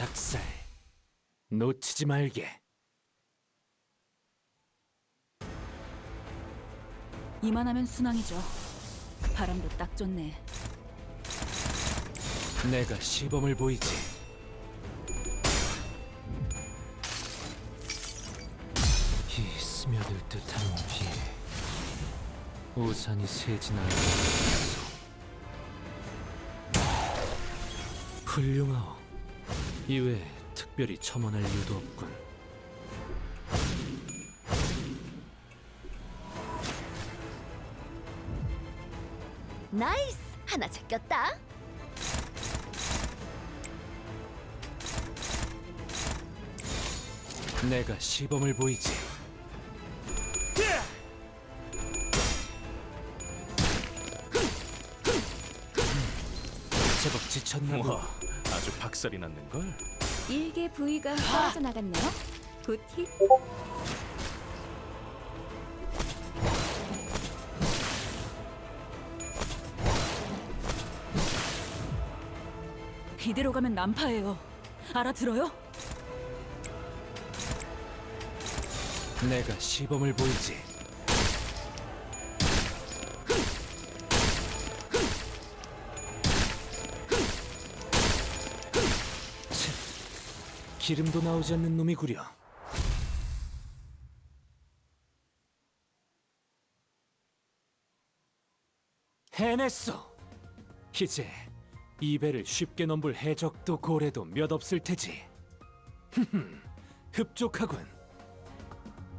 작살 놓치지 말게. 이만하면 순항이죠. 바람도 딱 좋네. 내가 시범을 보이지. 이 스며들 듯한 비. 우산이 새지나 훌륭하오. 이외에 특별히 첨언할 이유도 없군. 나이스! 하나 제꼈다. 내가 시범을 보이지. 제법 지쳤나 보. 와, 아주 박살이 났는 걸. 일개 부위가 떨어져 나갔네요. 굿 힛. 이대로 가면 난파예요. 알아들어요? 내가 시범을 보이지. 기름도 나오지 않는 놈이구려. 해냈어. 이제 이 배를 쉽게 넘볼 해적도 고래도 몇 없을 테지. 흡족하군.